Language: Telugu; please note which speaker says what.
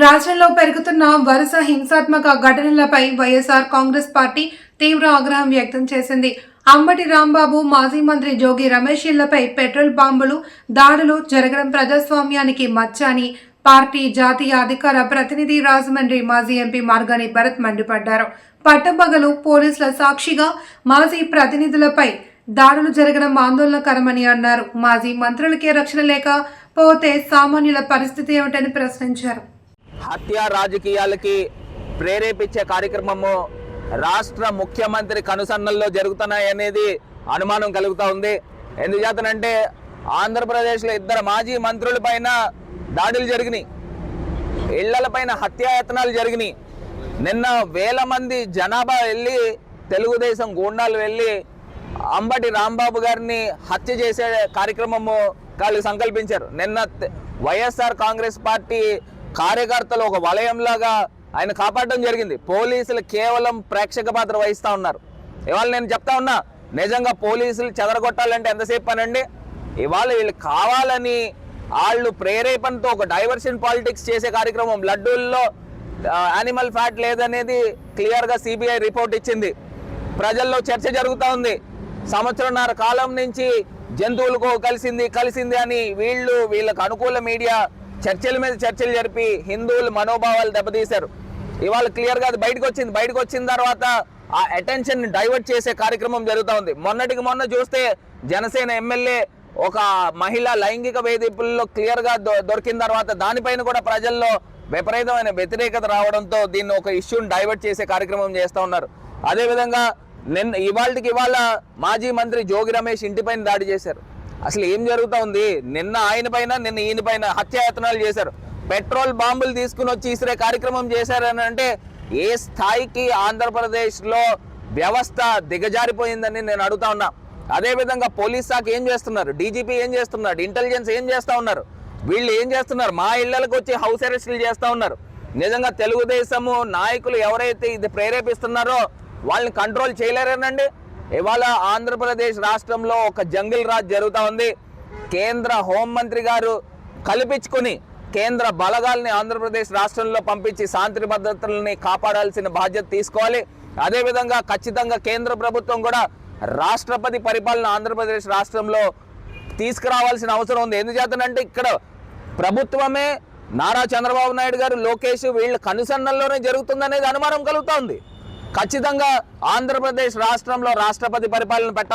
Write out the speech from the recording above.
Speaker 1: రాష్ట్రంలో పెరుగుతున్న వరుస హింసాత్మక ఘటనలపై వైఎస్ఆర్ కాంగ్రెస్ పార్టీ తీవ్ర ఆగ్రహం వ్యక్తం చేసింది. అంబటి రాంబాబు మాజీ మంత్రి జోగి రమేష్ ఇళ్ళపై పెట్రోల్ బాంబులు దాడులు జరగడం ప్రజాస్వామ్యానికి మచ్చ అని పార్టీ జాతీయ అధికార ప్రతినిధి రాజమండ్రి మాజీ ఎంపీ మార్గాని భరత్ మండిపడ్డారు. పట్టపగలు పోలీసుల సాక్షిగా మాజీ ప్రతినిధులపై దాడులు జరగడం ఆందోళనకరమని అన్నారు. మాజీ మంత్రులకే రక్షణ లేకపోతే సామాన్యుల పరిస్థితి ఏమిటని ప్రశ్నించారు.
Speaker 2: హత్య రాజకీయాలకి ప్రేరేపించే కార్యక్రమము రాష్ట్ర ముఖ్యమంత్రి కనుసన్నల్లో జరుగుతున్నాయి అనేది అనుమానం కలుగుతూ ఉంది. ఎందుచేతనంటే ఆంధ్రప్రదేశ్లో ఇద్దరు మాజీ మంత్రుల పైన దాడులు జరిగినాయి. ఇళ్ళపైన హత్యాయత్నాలు జరిగినాయి. నిన్న వేల మంది జనాభా వెళ్ళి తెలుగుదేశం గూండాలు వెళ్ళి అంబటి రాంబాబు గారిని హత్య చేసే కార్యక్రమము వాళ్ళు సంకల్పించారు. నిన్న వైఎస్ఆర్ కాంగ్రెస్ పార్టీ కార్యకర్తలు ఒక వలయంలాగా ఆయన కాపాడడం జరిగింది. పోలీసులు కేవలం ప్రేక్షక పాత్ర వహిస్తూ ఉన్నారు. ఇవాళ నేను చెప్తా ఉన్నా నిజంగా పోలీసులు చెదరగొట్టాలంటే ఎంతసేపు పనండి? ఇవాళ వీళ్ళు కావాలని వాళ్ళు ప్రేరేపణతో ఒక డైవర్షన్ పాలిటిక్స్ చేసే కార్యక్రమం లడ్డూల్లో యానిమల్ ఫ్యాట్ లేదనేది క్లియర్గా సిబిఐ రిపోర్ట్ ఇచ్చింది. ప్రజల్లో చర్చ జరుగుతూ ఉంది. సంవత్సరంన్నర కాలం నుంచి జంతువులకు కలిసింది కలిసింది అని వీళ్ళు వీళ్ళకు అనుకూల మీడియా చర్చల మీద చర్చలు జరిపి హిందువుల మనోభావాలు దెబ్బతీశారు. ఇవాళ క్లియర్గా అది బయటకు వచ్చింది. బయటకు వచ్చిన తర్వాత ఆ అటెన్షన్ డైవర్ట్ చేసే కార్యక్రమం జరుగుతూ ఉంది. మొన్నటికి మొన్న చూస్తే జనసేన ఎమ్మెల్యే ఒక మహిళ లైంగిక వేధింపుల్లో క్లియర్గా దొ- దొరికిన తర్వాత దానిపైన కూడా ప్రజల్లో విపరీతమైన వ్యతిరేకత రావడంతో దీన్ని ఒక ఇష్యూని డైవర్ట్ చేసే కార్యక్రమం చేస్తూ ఉన్నారు. అదేవిధంగా నిన్న ఇవాళకి ఇవాళ మాజీ మంత్రి జోగి రమేష్ ఇంటిపైన దాడి చేశారు. అసలు ఏం జరుగుతూ ఉంది? నిన్న ఆయన పైన నిన్న ఈయన పైన హత్యాయత్నాలు చేశారు. పెట్రోల్ బాంబులు తీసుకుని వచ్చి ఇసిరే కార్యక్రమం చేశారని అంటే ఏ స్థాయికి ఆంధ్రప్రదేశ్లో వ్యవస్థ దిగజారిపోయిందని నేను అడుగుతా ఉన్నా. అదేవిధంగా పోలీస్ శాఖ ఏం చేస్తున్నారు? డీజీపీ ఏం చేస్తున్నాడు? ఇంటెలిజెన్స్ ఏం చేస్తూ ఉన్నారు? వీళ్ళు ఏం చేస్తున్నారు? మా ఇళ్ళకు వచ్చి హౌస్ అరెస్టులు చేస్తా ఉన్నారు. నిజంగా తెలుగుదేశము నాయకులు ఎవరైతే ఇది ప్రేరేపిస్తున్నారో వాళ్ళని కంట్రోల్ చేయలేరేనండి? ఇవాళ ఆంధ్రప్రదేశ్ రాష్ట్రంలో ఒక జంగిల్ రాజ్ జరుగుతూ ఉంది. కేంద్ర హోంమంత్రి గారు కల్పించుకొని కేంద్ర బలగాల్ని ఆంధ్రప్రదేశ్ రాష్ట్రంలో పంపించి శాంతి భద్రతల్ని కాపాడాల్సిన బాధ్యత తీసుకోవాలి. అదేవిధంగా ఖచ్చితంగా కేంద్ర ప్రభుత్వం కూడా రాష్ట్రపతి పరిపాలన ఆంధ్రప్రదేశ్ రాష్ట్రంలో తీసుకురావాల్సిన అవసరం ఉంది. ఎందుచేతనంటే ఇక్కడ ప్రభుత్వమే నారా చంద్రబాబు నాయుడు గారు లోకేష్ వీళ్ళ కనుసన్నల్లోనే జరుగుతుందనేది అనుమానం కలుగుతోంది ఖచ్చితంగా ఆంధ్రప్రదేశ్ రాష్ట్రంలో రాష్ట్రపతి పరిపాలన పెట్టాలి.